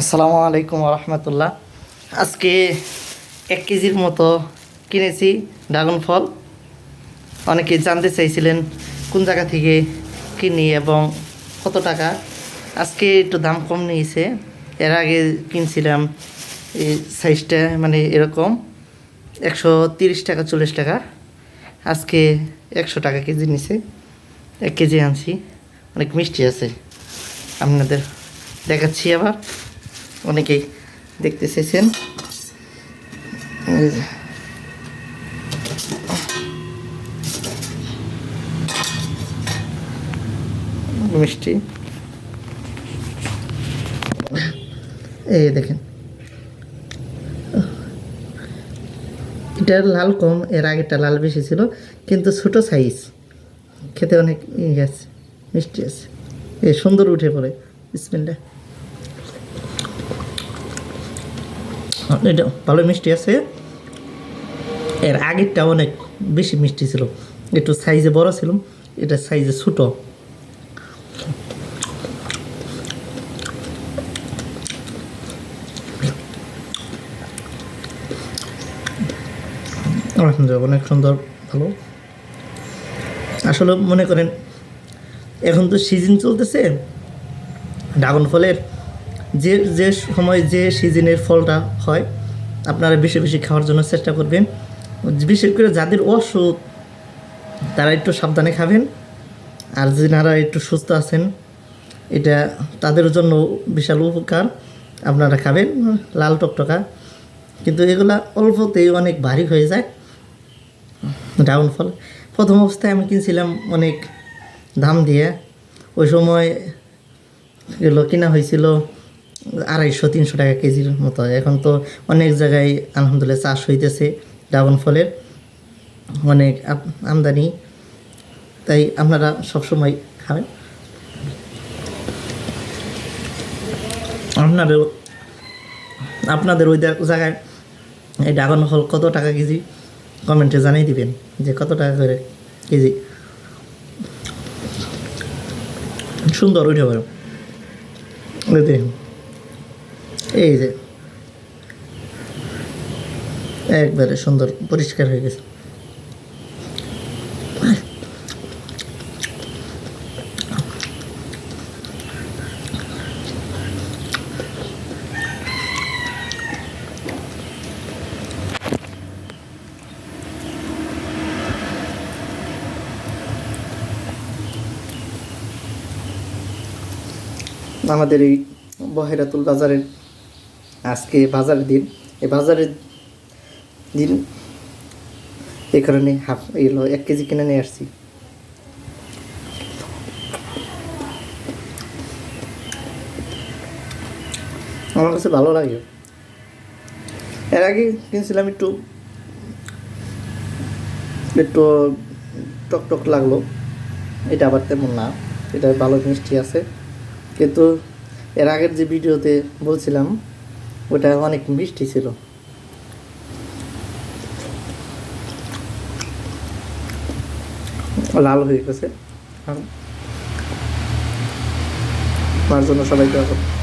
আসসালামু আলাইকুম রহমতুল্লাহ আজকে এক কেজির মতো কিনেছি ড্রাগন ফল। অনেকে জানতে চাইছিলেন কোন জায়গা থেকে কিনি এবং কত টাকা। আজকে একটু দাম কম নিয়েছে। এর আগে কিনছিলাম এই সাইজটা মানে এরকম একশো তিরিশ টাকা, চল্লিশ টাকা। আজকে একশো টাকা কেজি নিছে। এক কেজি আনছি। অনেক মিষ্টি আছে। আপনাদের দেখাচ্ছি আবার। অনেকেই দেখতে চেয়েছেন মিষ্টি। এই দেখেন। এটার লাল কম, এর আগেরটা লাল বেশি ছিল, কিন্তু ছোট সাইজ খেতে অনেক ইয়ে আছে, মিষ্টি আছে। এই সুন্দর উঠে পড়ে বিসমিল্লা এটা ভালো মিষ্টি আছে। এর আগেরটা অনেক বেশি মিষ্টি ছিল। একটু সাইজে বড় ছিল এটা সাইজে ছোটো। অনেক সুন্দর, ভালো। আসলে মনে করেন, এখন তো সিজন চলতেছে, ড্রাগন ফলের যে যে সময় যে সিজনের ফলটা হয়, আপনারা বেশি বেশি খাওয়ার জন্য চেষ্টা করবেন। বিশেষ করে যাদের অসুখ, তারা একটু সাবধানে খাবেন। আর যারা একটু সুস্থ আছেন, এটা তাদের জন্য বিশাল উপকার। আপনারা খাবেন লাল টকটকা। কিন্তু এগুলা অল্পতেই অনেক ভারী হয়ে যায়। ড্রাগন ফল প্রথম অবস্থায় আমি কিনছিলাম অনেক দাম দিয়ে। ওই সময় এগুলো কিনা হয়েছিল আড়াইশো, তিনশো টাকা কেজির মতো এখন তো অনেক জায়গায় আলহামদুলিল্লাহ চাষ হইতেছে ড্রাগন ফলের। অনেক আমদানি। তাই আপনারা সবসময় খাবেন। আপনারও আপনাদের ওই জায়গায় এই ড্রাগন ফল কত টাকা কেজি? কমেন্টে জানিয়ে দিবেন যে কত টাকা করে কেজি। সুন্দর ওইটা পড়ে দেখুন। এই যে একবারে সুন্দর পরিষ্কার হয়ে গেছে। আমাদের এই বহেরাতুল বাজারের আজকে বাজারের দিন, এই বাজারের দিন এই কারণে হাফ এগুলো এক কেজি কিনে নিয়ে আসছি। আমার কাছে ভালো লাগে। এর আগে কিনছিলাম একটু একটু টক টক লাগল। এটা আবার তেমন না, এটা ভালো মিষ্টি আছে। কিন্তু এর আগের যে ভিডিওতে বলছিলাম ওটা অনেক মিষ্টি ছিল লাল হয়ে গেছে তার জন্য সবাই করুন।